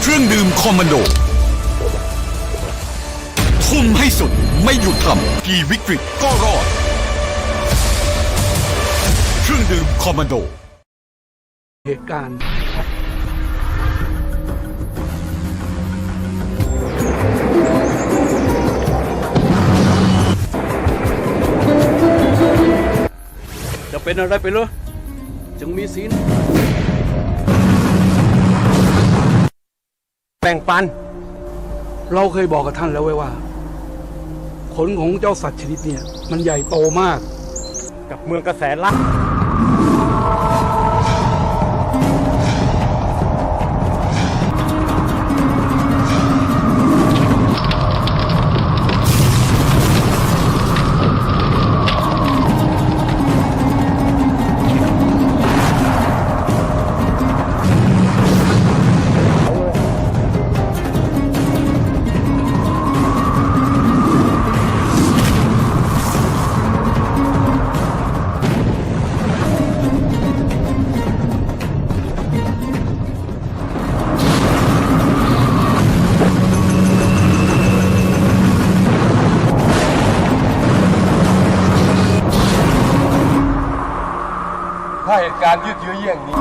เครื่องดื่มคอมมานโด ทุ่มให้สุดไม่หยุดทำกี่วิกฤตก็รอด เครื่องดื่มคอมมานโด เหตุการณ์จะเป็นอะไรไปเลยจึงมีศีล แบ่งปัน เราเคยบอกกับท่านแล้วไว้ว่า ขนของเจ้าสัตว์ชนิดเนี่ยมันใหญ่โตมาก กับเมืองกระแสลัก ถ้าเหตุการณ์ยืดเยื้อเยี่ยงนี้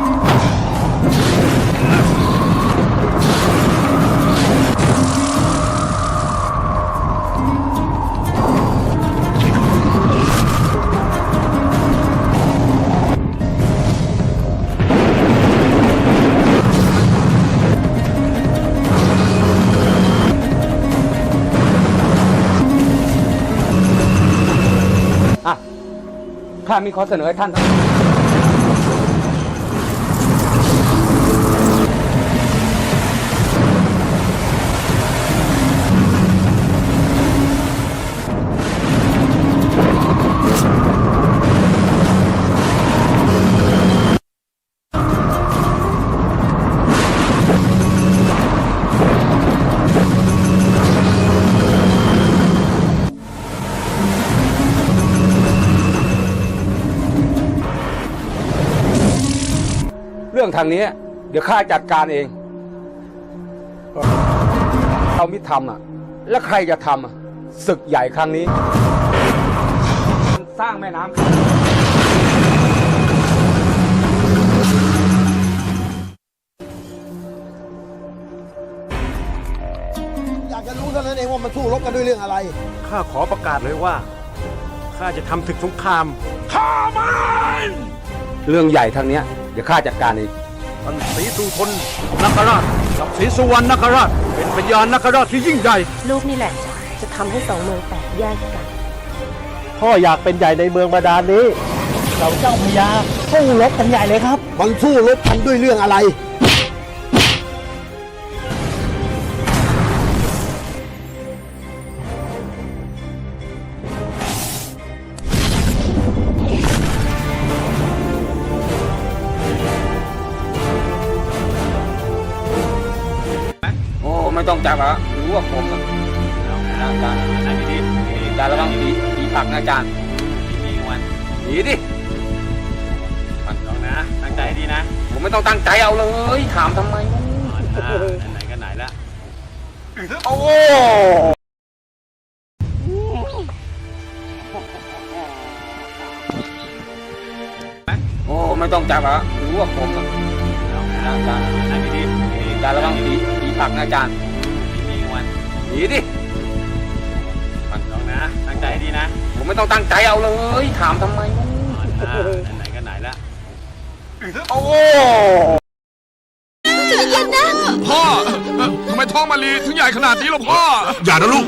ข้ามีข้อเสนอให้ท่านเรื่ องทางนี้ เดี๋ยวข้าจัดการเองเราไม่ทำอะ แล้วใครจะทำอะศึกใหญ่ครั้งนี้ สร้างแม่น้ำอยากจะรู้เท่านั้นเองว่ามันสู้รบกันด้วยเรื่องอะไร ข้าขอประกาศเลยว่า ข้าจะทำศึกสงคราม เรื่องใหญ่ทางเนี้ยเดี๋ยวข้าจัดการเองท่านศรีสุทนนคราชกับศรีสุวรรณนคราช เป็นพญานนคราชที่ยิ่งใหญ่ ลูกนี่แหละ จะทำให้สองเมืองแตกแยกกัน พ่ออยากเป็นใหญ่ในเมืองบาดาลนี้ เราเจ้าพญาสู้รบกันใหญ่เลยครับ มันสู้รบกันด้วยเรื่องอะไร ไม่ต้องจับอะรู้ว่าผมอะอาจารย์อาจารย์ดีอาจารย์ระวังผีผีปักนะอาจารย์มีวันผีดิมันลองนะ ตั้งใจดีนะผมไม่ต้องตั้งใจเอาเลย ถามทำไมไหนกันไหนละโอ้โอ้ไม่ต้องจับอะรู้ว่าผมอะอาจารย์อาจารย์ดีอาจารย์ระวังผีผีปักนะอาจารย์มีวัน ผีดิมันลองนะ ตั้งใจดีนะผมไม่ต้องตั้งใจเอาเลย ถามทำไมไหนกันไหนละโอ้พ่อเอ่อทำไมท้องมาลีถึงใหญ่ขนาดนี้ล่ะพ่อ อย่านะลูก